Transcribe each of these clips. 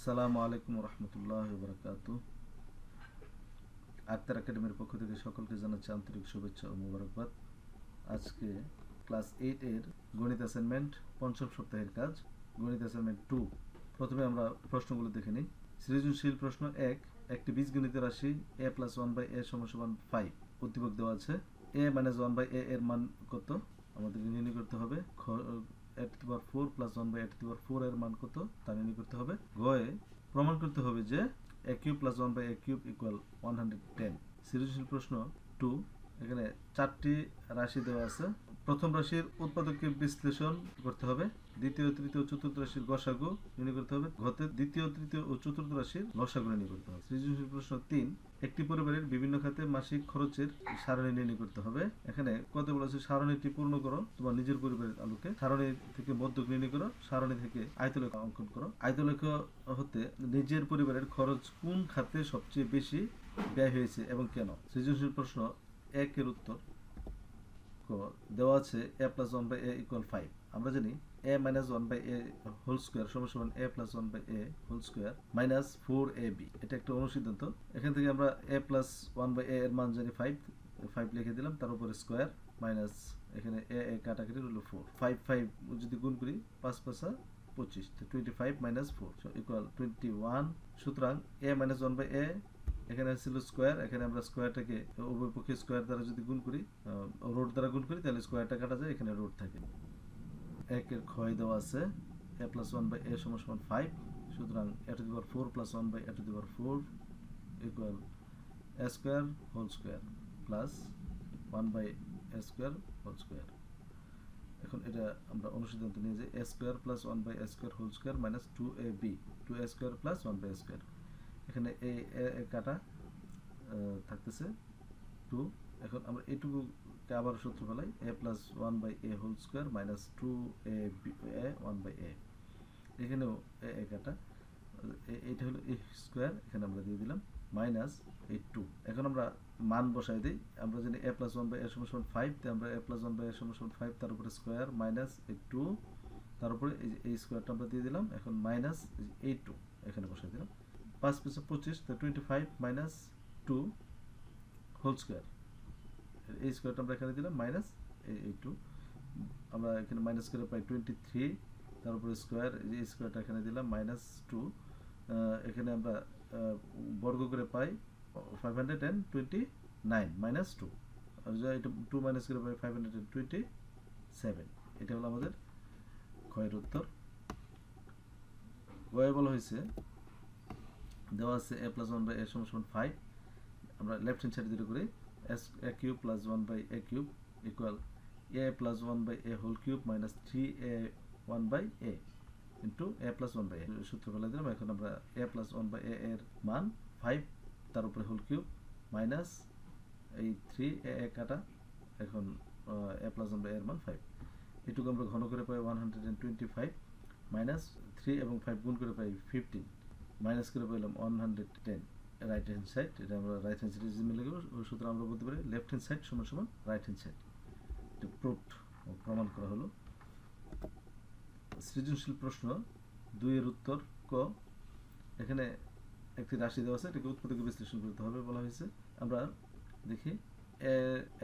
আসসালামু আলাইকুম রহমতুল্লাহ বরকাত আক্তার একাডেমির পক্ষ থেকে সকলকে জানাচ্ছি আন্তরিক শুভেচ্ছা ও মোবারকবাদ। আজকে ক্লাস এইট এর গণিত অ্যাসাইনমেন্ট পঞ্চম সপ্তাহের কাজ, গণিত অ্যাসাইনমেন্ট টু প্রথমে আমরা প্রশ্নগুলো দেখে নিই। সৃজনশীল প্রশ্ন এক, একটি বীজগণিত রাশি a plus one by a সমান ফাইভ উদ্দীপক দেওয়া আছে। A minus one by a এর মান কত? আমাদেরকে নির্ণয় করতে হবে। A to power four plus one by a to power four এর মান কত? তা নির্ণয় করতে হবে। গয়ে প্রমাণ করতে হবে যে a cube plus one by a cube equal one hundred ten সৃজনশীল প্রশ্ন টু এখানে চারটি রাশি দেওয়া আছে। প্রথম রাশির উৎপাদককে বিশ্লেষণ করতে হবে। দ্বিতীয়, তৃতীয়, চতুর্থ রাশির গসাগু নির্ণয় করতে হবে। ঘতে দ্বিতীয়, তৃতীয় ও চতুর্থ রাশির লসাগু নির্ণয় করতে হবে। সৃজনশীল প্রশ্ন তিন, একটি পরিবারের বিভিন্ন খাতে মাসিক খরচের সারণী নির্ণয় করতে হবে। এখানে কত বলেছে সারণীটি পূর্ণ করো, তোমার নিজের পরিবারের আলোকে। সারণী থেকে মধ্যক নির্ণয় করো, সারণী থেকে আয়তলেখ অঙ্কন করো। আয়তলেখ হতে নিজের পরিবারের খরচ কোন খাতে সবচেয়ে বেশি ব্যয় হয়েছে এবং কেন? সৃজনশীল প্রশ্ন একের উত্তর। ক দেওয়া আছে a plus one by a equal five আমরা জানি a minus one by a whole square সমান a plus one by a whole square minus four a b এটা একটা অনুসিদ্ধান্ত। এখান থেকে আমরা a plus one by a এর মান জানি ফাইভ ফাইভ লিখে দিলাম, তার উপরে স্কোয়ার মাইনাস এখানে এ এ কাটাকাটি হলো ফোর ফাইভ ফাইভ যদি গুণ করি, পাঁচ পাঁচা পঁচিশ। Twenty five minus four equal twenty one সুতরাং a minus one by a এখানে ছিল স্কোয়ার এখানে আমরা স্কোয়ারটাকে উভয় পক্ষে স্কোয়ার দ্বারা যদি গুণ করি রোড দ্বারা গুণ করি, তাহলে স্কোয়ারটা কাটা যায়, এখানে রোড থাকে। একের ক্ষয় দেওয়া আছে a plus one by a সমান সমান ফাইভ সুতরাং এ টু দিবার four plus one by a to দিবার four equal a square whole square plus one by a square whole square এখন এটা আমরা অনুসিদ্ধান্ত নিয়ে যাই a square plus one by a square whole square minus two a b two a square plus one by a square এখানে a a কাটা থাকতেছে two এখন আমরা এটুকুকে আবার সূত্র ফেলাই a plus one by a whole square minus two a a one by a এখানেও a a কাটা এটা হলো এ স্কোয়ার এখানে আমরা দিয়ে দিলাম মাইনাস এই টু এখন আমরা মান বসাই দিই, আমরা জানি a plus one by a সমান সমান ফাইভ আমরা a plus one by a সমান সমান ফাইভ তার উপরে স্কোয়ার মাইনাস এই টু তার উপরে এই এই স্কোয়ারটা আমরা দিয়ে দিলাম, এখন মাইনাস এই টু এখানে বসাই দিলাম। পাঁচ পিছু পঁচিশ, তো twenty five minus two whole square এই স্কোয়ারটা আমরা এখানে দিলাম মাইনাস এই টু আমরা এখানে মাইনাস করে পাই টোয়েন্টি থ্রি তার উপরে স্কোয়ার এই স্কোয়ারটা এখানে দিলাম মাইনাস টু এখানে আমরা বর্গ করে পাই five hundred and twenty nine minus two এটা টু মাইনাস করে পাই five hundred and twenty seven এটা হলো আমাদের ক্ষয়ের উত্তর। গয়ে বলা হয়েছে দেওয়া আছে a plus one by a সমান ফাইভ আমরা লেফট হ্যান্ড সাইডে যেটা করি। S a cube plus one by a cube equal a plus one by a whole cube minus three a one by a into a plus one by a সূত্র ফেলে দিলাম। এখন আমরা a plus one by a এর মান five তার উপরে whole cube minus এই থ্রি এ এ কাটা। এখন এ প্লাস ওয়ান বাই এর মান ফাইভ এটুকু আমরা ঘন করে পাই one hundred and twenty five minus three এবং ফাইভ গুণ করে পাই ফিফটিন মাইনাস করে পেলাম one hundred ten right hand side এটা আমরা রাইট হ্যান্ড সাইড জিমে লিখব সুতরাং আমরা বলতে পারি লেফট হ্যান্ড সাইড সমান সমান রাইট হ্যান্ড সাইড এটা প্রুফড প্রমাণ করা হলো। সৃজনশীল প্রশ্ন, দুইয়ের উত্তর ক। এখানে একটি রাশি দেওয়া আছে, এটাকে উৎপাদকে বিশ্লেষণ করতে হবে বলা হয়েছে। আমরা দেখি a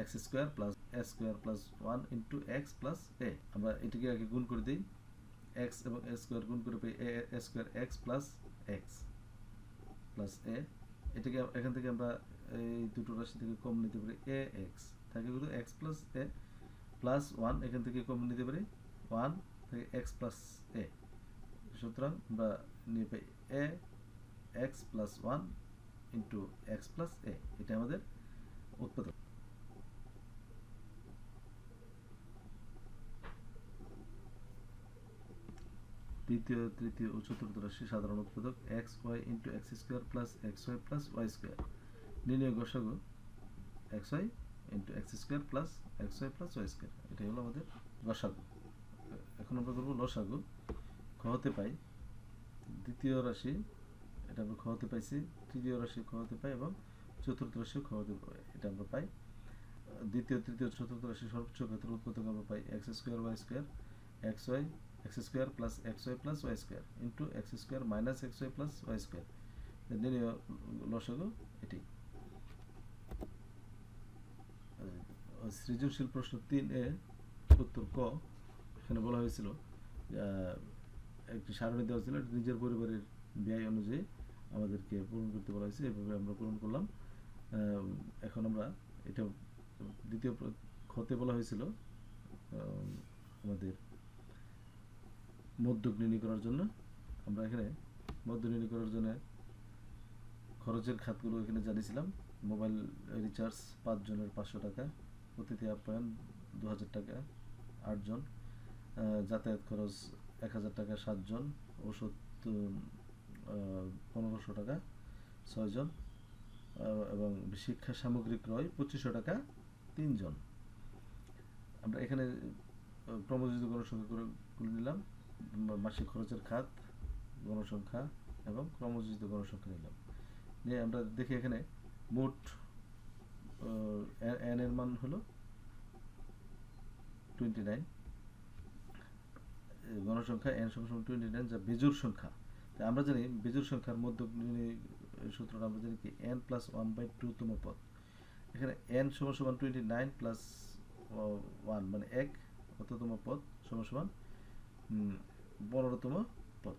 x square plus a square plus one into x plus a আমরা এটিকে আগে গুণ করে দিই এক্স এবং এ স্কোয়ার গুণ করে পাই a square x plus x plus a এটাকে এখান থেকে আমরা এই দুটো রাশি থেকে কম নিতে পারি এ এক্স থাকে কিন্তু x plus a plus one এখান থেকে কম নিতে পারি ওয়ান থেকে এক্স প্লাস এ সুতরাং আমরা নিয়ে পাই a x plus one into x plus a এটা আমাদের উৎপাদক। দ্বিতীয়, তৃতীয় ও চতুর্থ রাশি সাধারণ উৎপাদক x y into x square plus x y plus y square. নির্ণয় গসাগু x y into x square plus x y plus y square. এটাই হলো আমাদের গসাগু এখন আমরা করব লসাগু। খ হতে পাই। দ্বিতীয় রাশি, এটা আমরা খ হতে পাইছি। তৃতীয় রাশি খ হতে পাই এবং চতুর্থ রাশি খ হতে পাই, এটা আমরা পাই। দ্বিতীয়, তৃতীয়, চতুর্থ রাশি সর্বোচ্চ ক্ষেত্রে উৎপাদক আমরা পাই x square, y square, x y square plus x y plus y square into x square minus x y plus y square. নির্ণয় লসাগু এটি। সৃজনশীল প্রশ্ন তিন এ উত্তর ক, এখানে বলা হয়েছিল একটি সারণী দেওয়া ছিল নিজের পরিবারের ব্যয় অনুযায়ী আমাদেরকে পূরণ করতে বলা হয়েছে, এভাবে আমরা পূরণ করলাম। এখন আমরা এটা দ্বিতীয় ক্ষতে বলা হয়েছিল আমাদের মধ্যক নির্ণয় করার জন্য আমরা এখানে মধ্য নির্ণয় করার জন্য খরচের খাতগুলো এখানে জানিয়েছিলাম। মোবাইল রিচার্জ পাঁচজনের পাঁচশো টাকা, অতিথি আপ্যায়ন দু হাজার টাকা আটজন যাতায়াত খরচ এক হাজার টাকা সাতজন ওষুধ পনেরোশো টাকা ছয়জন এবং শিক্ষা সামগ্রী ক্রয় পঁচিশশো টাকা তিনজন আমরা এখানে ক্রমযোজিত গণসংখ্যা করে নিলাম। মাসিক খরচের খাত, গণসংখ্যা এবং ক্রমযোজিত গণসংখ্যা নিলাম। নিয়ে আমরা দেখি এখানে মোট এন, এর মান হলো টোয়েন্টি নাইন গণসংখ্যা এন সমান টোয়েন্টি নাইন যা বেজোর সংখ্যা। আমরা জানি বেজোর সংখ্যার মধ্য সূত্রটা আমরা জানি কি, n plus one by two তম পদ। এখানে এন সমান সমান টোয়েন্টি নাইন প্লাস ওয়ান মানে এক অততম পদ সমান সমান পনেরোতম পদ।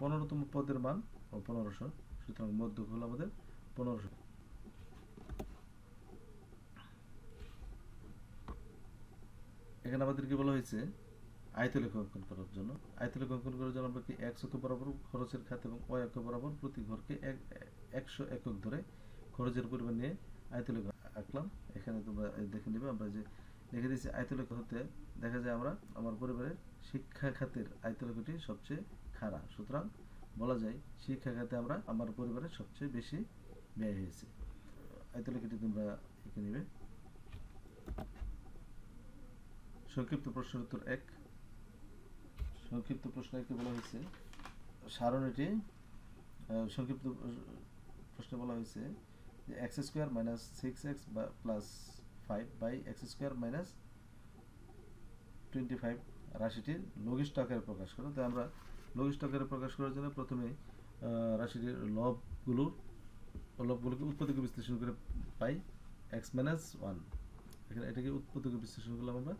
পনেরোতম পদের মান পনেরোশো, সুতরাং মধ্য হলো আমাদের পনেরোশো। এখানে আমাদেরকে বলা হয়েছে আয়তলেখ অঙ্কন করার জন্য। আয়তলেখ অঙ্কন করার জন্য আমরা কি এক অক্ষ বরাবর খরচের খাত এবং অয় অক্ষ বরাবর প্রতি ঘরকে এক, একশো একক ধরে খরচের পরিমাণ নিয়ে আয়তলেখ আঁকলাম। এখানে তোমরা দেখে নেবে আমরা যে লিখে দিয়েছি আয়তলেখ হতে দেখা যায় আমরা আমার পরিবারের শিক্ষা খাতের আয়তলেখটি সবচেয়ে খারাপ। সুতরাং বলা যায় শিক্ষা খাতে আমরা আমার পরিবারের সবচেয়ে বেশি ব্যয় হয়েছে। আয়তলেখটি তোমরা এঁকে নিবে। সংক্ষিপ্ত প্রশ্নের উত্তর এক। সংক্ষিপ্ত প্রশ্ন একে বলা হয়েছে। সারণীটি সংক্ষিপ্ত প্র- প্রশ্নে বলা হয়েছে যে x square minus six x বা plus five by x square minus twenty five রাশিটির লঘিষ্ঠ আকারে প্রকাশ করো। তো আমরা লঘিষ্ঠ আকারে প্রকাশ করার জন্য প্রথমে রাশিটির লবগুলোর লবগুলোকে উৎপাদকে বিশ্লেষণ করে পাই এক্স মাইনাস ওয়ান এখানে এটাকে উৎপাদকে বিশ্লেষণ করলাম আমরা।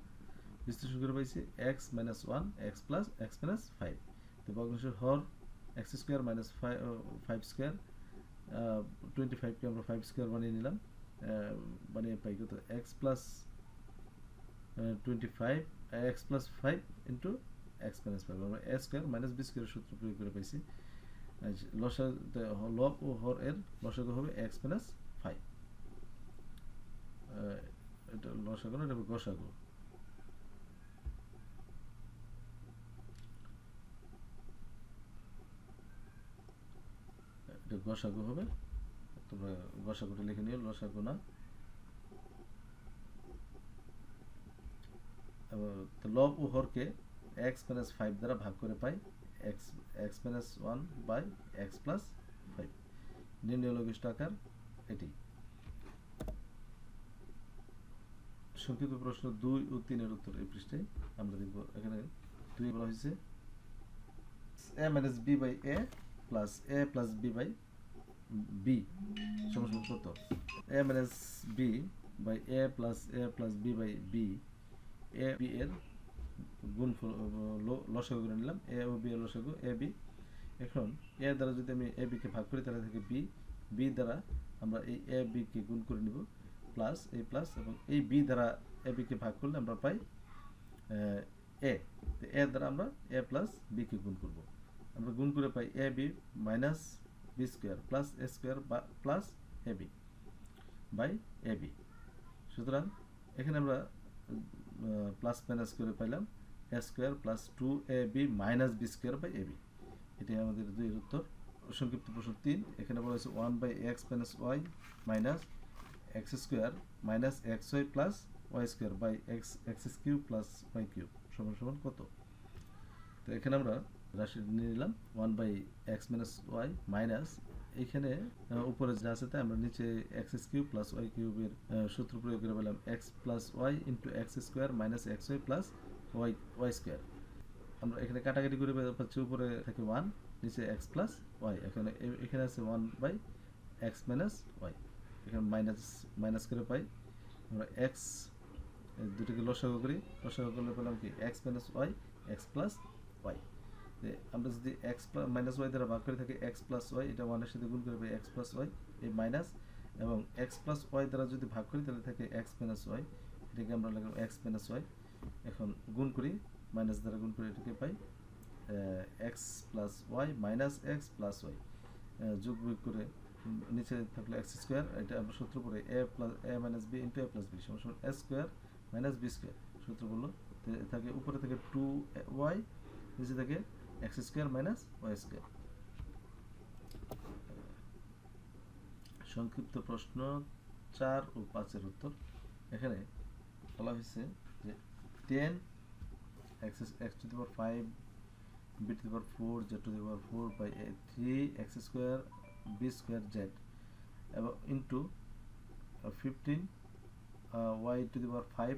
বিশ্লেষণ করে পাইছি x minus one x plus x minus five তো ভগ্নাংশের হর x square minus five five square twenty ফাইভকে আমরা ফাইভ স্কোয়ার বানিয়ে নিলাম। বানিয়ে পাই কত? X plus twenty five x plus five into x minus five আমরা এ স্কোয়ার মাইনাস বি সূত্র প্রয়োগ করে পাইছি। লসা লব ও হর এর লসাগু হবে এক্স মাইনাস ফাইভ এটা লসাগু না, এটা গসাগু। এটা গসাগু হবে তোমরা গসাগুটা লিখে নিও, লসাগু না। তো লব ও হরকে এক্স মাইনাস ফাইভ দ্বারা ভাগ করে পাই। X x minus one by x plus five. নির্ণয় লঘিষ্ঠ আকার, এটি। সংক্ষিপ্ত প্রশ্ন দুই ও তিনের উত্তর এই পৃষ্ঠে আমরা দেখব। এখানে দুই বলা হয়েছে। A minus b by a plus a plus b by b সমান কত a minus b by a plus a plus b by b a b এর গুণ লসাগু করে নিলাম। এ ও বি এর লসাগু এ বি এখন এ দ্বারা যদি আমি এ বিকে ভাগ করি, তাহলে থেকে বি বি দ্বারা আমরা এই এ বিকে গুণ করে নিব প্লাস এই প্লাস এবং এই বি দ্বারা এ বিকে ভাগ করলে আমরা পাই এ এ দ্বারা আমরা এ প্লাস বিকে গুণ করব। আমরা গুণ করে পাই a b minus b square plus a square বা plus a b by a b সুতরাং এখানে আমরা প্লাস মাইনাস করে পাইলাম a square plus two a b minus b square by a b এটাই আমাদের দুই উত্তর। সংক্ষিপ্ত প্রশ্ন তিন, এখানে বলা হয়েছে one by x minus y minus x square minus x y plus y square by x x cube plus y cube সমান সমান কত? তো এখানে আমরা রাশি নিয়ে নিলাম one by x minus y minus এখানে উপরে যা আছে তাই আমরা নিচে এক্স কিউব প্লাস ওয়াই কিউবের সূত্র প্রয়োগ করে পেলাম x plus y into x square minus x y plus y y square আমরা এখানে কাটাকাটি করে পাচ্ছি উপরে থাকে ওয়ান নিচে এক্স প্লাস ওয়াই এখানে এখানে আছে one by x minus y এখানে মাইনাস মাইনাস করে পাই। আমরা এক্স দুটোকে লসাগু করি, লসাগু করলে পেলাম কি? X minus y x plus y আমরা যদি এক্স মাইনাস ওয়াই দ্বারা ভাগ করে থাকি এক্স প্লাস ওয়াই এটা ওয়ানের সাথে গুণ করে এক্স প্লাস ওয়াই এই মাইনাস এবং এক্স প্লাস ওয়াই দ্বারা যদি ভাগ করি, তাহলে থাকে এক্স মাইনাস ওয়াই এটাকে আমরা লিখলাম এক্স মাইনাস ওয়াই এখন গুণ করি মাইনাস দ্বারা গুণ করে এটাকে পাই x plus y minus x plus y যোগ বিয়োগ করে নিচে থাকলে এক্স স্কোয়ার এটা আমরা সূত্র পড়ে a plus a minus b into a plus b সমান a square minus b square সূত্র বলল থাকে উপরে থেকে টু ওয়াই নিচে থাকে x square minus y square. সংক্ষিপ্ত প্রশ্ন চার ও পাঁচের উত্তর। এখানে বলা হয়েছে যে ten x x to the power five, b to the power four, z to the power four by three x square, b square, z. এবং into fifteen y to the power five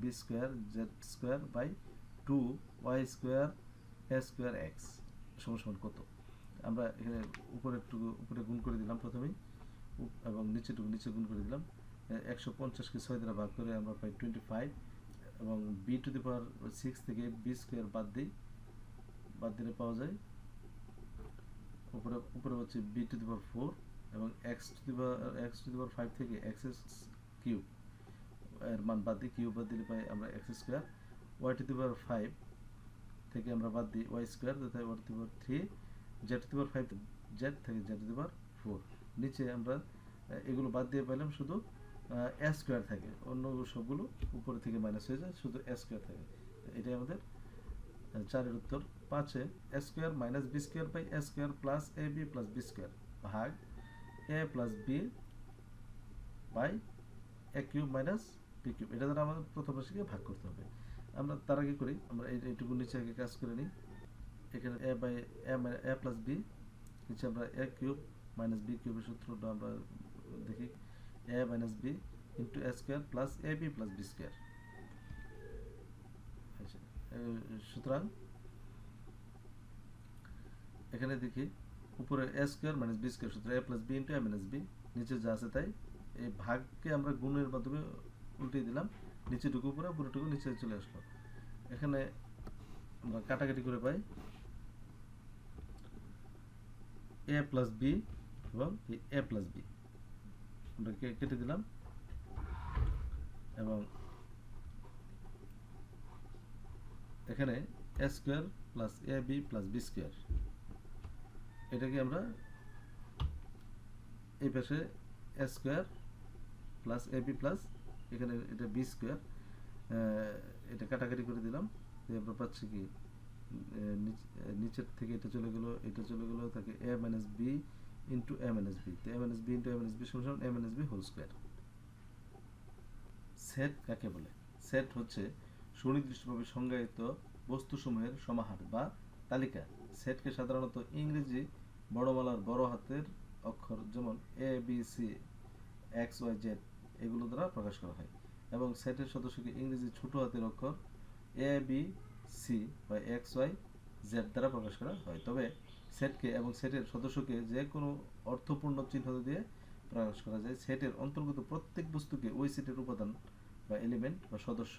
b square z square by two y square square x সমান সমান কত? আমরা এখানে উপরে একটু, উপরে গুণ করে দিলাম প্রথমেই, এবং নিচেটুকু নিচে গুণ করে দিলাম। একশো পঞ্চাশকে ছয় দ্বারা ভাগ করে আমরা পাই টোয়েন্টি ফাইভ এবং b to the power six থেকে বি স্কোয়ার বাদ দিই, বাদ দিলে পাওয়া যায়। উপরে উপরে হচ্ছে b to the power four এবং x to the power x to the power five থেকে এক্স কিউব এর মান বাদ দিই কিউব বাদ দিলে পাই আমরা x square y to the power five থেকে আমরা বাদ দিই ওয়াই স্কোয়ার তাই y to the power three z power five z থেকে z to the power four নিচে আমরা এগুলো বাদ দিয়ে পেলাম, শুধু এ স্কোয়ার থাকে। অন্য সবগুলো উপরে থেকে মাইনাস হয়ে যায়, শুধু এ স্কোয়ার থাকে। এটাই আমাদের চারের উত্তর। পাঁচে a square minus b square by a square plus a b plus b square ভাগ a plus b by a cube minus b cube এটা দ্বারা আমাদের প্রথম রাশিকে ভাগ করতে হবে। আমরা তার আগে করি, আমরা এইটুকু নিচে আগে কাজ করে নিই। এখানে a by a a plus b নিচে আমরা এ কিউব মাইনাস বি কিউবের সূত্রটা আমরা দেখি। A minus b into a square plus a b plus b square সুতরাং এখানে দেখি, উপরে a square minus b square সূত্র a plus b into a minus b নিচে যা আছে তাই। এই ভাগকে আমরা গুণের মাধ্যমে উল্টে দিলাম। নিচেটুকু উপরে পুরোটুকু নিচে চলে আসলো। এখানে আমরা কাটাকাটি করে পাই এ প্লাস বি এবং এ প্লাস বি আমরা কেটে দিলাম এবং এখানে a square plus a b plus b square এটাকে আমরা এই পাশে a square plus a b plus এখানে এটা বি স্কোয়ার এটা কাটাকাটি করে দিলাম দিয়ে আমরা পাচ্ছি কি নিচের থেকে এটা চলে গেল, এটা চলে গেল তাকে a minus b into a minus b তো a minus b into a minus b সমান a minus b whole square set কাকে বলে? সেট হচ্ছে সুনির্দিষ্টভাবে সংজ্ঞায়িত বস্তুসমূহের সমাহার বা তালিকা। সেটকে সাধারণত ইংরেজি বড়মালার বড় হাতের অক্ষর, যেমন A B C X Y Z এগুলো দ্বারা প্রকাশ করা হয়। এবং সেটের সদস্যকে ইংরেজি ছোট হাতের অক্ষর এ বি সি বা এক্স ওয়াই জেড দ্বারা প্রকাশ করা হয়। তবে সেটকে এবং সেটের সদস্যকে যে কোনো অর্থপূর্ণ চিহ্ন দিয়ে প্রকাশ করা যায়। সেটের অন্তর্গত প্রত্যেক বস্তুকে ওই সেটের উপাদান বা এলিমেন্ট বা সদস্য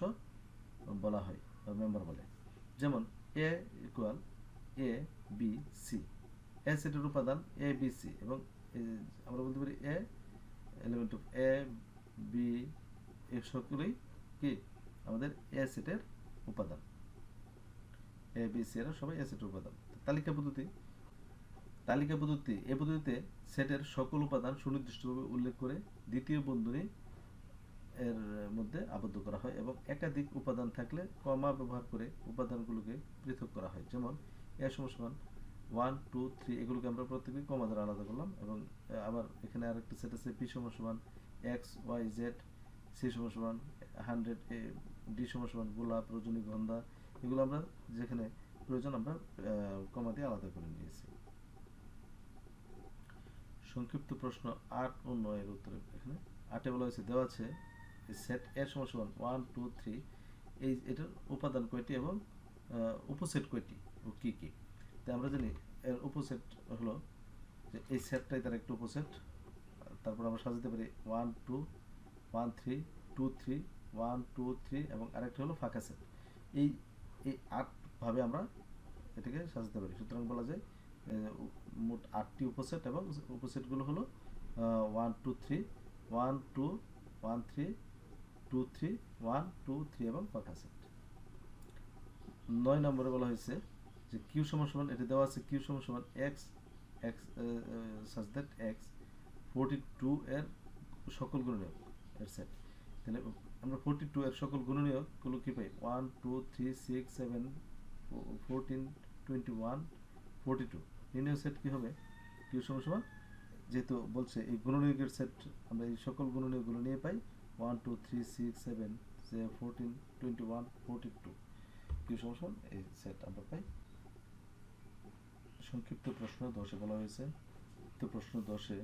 বলা হয় বা মেম্বার বলে। যেমন a equal a b c a সেটের উপাদান এ বি সি এবং আমরা বলতে পারি a element of a b a সকলেই কি? আমাদের এ উপাদান। এ বি সি এরা সবাই এ উপাদান। তালিকা পদ্ধতি। তালিকা পদ্ধতি। এ পদ্ধতিতে সেটের সকল উপাদান সুনির্দিষ্টভাবে উল্লেখ করে দ্বিতীয় বন্ধনী এর মধ্যে আবদ্ধ করা হয় এবং একাধিক উপাদান থাকলে কমা ব্যবহার করে উপাদানগুলোকে পৃথক করা হয়। যেমন এ সমান ওয়ান টু থ্রি এগুলোকে আমরা প্রত্যেকে কমা দ্বারা আলাদা করলাম এবং আবার এখানে আরেকটা সেট আছে সমান সমান এক্স, ওয়াই, জেড, সি সমান হান্ড্রেড, এ, ডি সমান গোলাপ রজনীগন্ধা এগুলো আমরা যেখানে প্রয়োজন আমরা কমা দিয়ে আলাদা করে নিয়েছি। সংক্ষিপ্ত প্রশ্ন আট ও নয়ের উত্তরে এখানে আটে বলা হয়েছে, দেওয়া আছে, সেট এর সমান সমান ওয়ান, টু, থ্রি, এই এটার উপাদান কয়টি এবং উপসেট কয়টি ও কি কি? তো আমরা জানি এর উপসেট হলো যে এই সেটটাই তার একটা উপসেট তারপর আমরা সাজাতে পারি one two one three two three one two three এবং আরেকটা হলো ফাঁকা সেট এই এই আটভাবে আমরা এটাকে সাজাতে পারি। সুতরাং বলা যায় মোট আটটি উপসেট এবং উপসেটগুলো হলো one two three one two one three two three one two three এবং ফাঁকা সেট নয় নম্বরে বলা হয়েছে যে কিউ সমান সমান, এটা দেওয়া আছে কিউ সমান সমান x x such that x forty two এর সকল গুণনীয়ক এর সেট তাহলে আমরা ফোরটি টু এর সকল গুণনীয়কগুলো কি পাই? One, two, three, six, seven, fourteen, twenty one, forty two. নির্ণয় সেট কী হবে? কিউ সমান সমান, যেহেতু বলছে এই গুণনীয়কের সেট আমরা এই সকল গুণনীয়কগুলো নিয়ে পাই। One, two, three, six, seven fourteen, twenty one, forty two. সমান এই সেট আমরা পাই। সংক্ষিপ্ত প্রশ্ন দশে বলা হয়েছে। তো প্রশ্ন দশে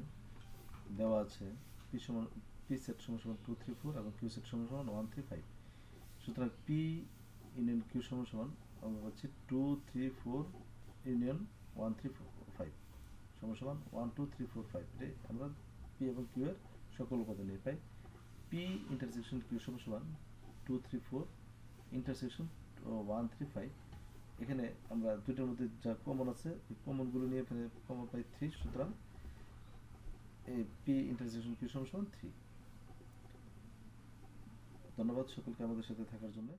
দেওয়া আছে পি সমান পি সেট সমান সমান টু থ্রি ফোর এবং কিউ সেট সমান সমান ওয়ান থ্রি ফাইভ সুতরাং পি ইউনিয়ন কিউ সমান সমান আমরা পাচ্ছি two three four union one three five সমান সমান one two three four five আমরা পি এবং কিউ এর সকল উপাদান নিয়ে পাই। পি ইন্টারসেকশন কিউ সমান সমান two three four intersection one three five এখানে আমরা দুইটার মধ্যে যা কমন আছে কমনগুলো নিয়ে এখানে কমন পাই থ্রি সুতরাং পি ইন্টারসেকশন কিউ সমান সমান ধন্যবাদ সকলকে আমাদের সাথে থাকার জন্য।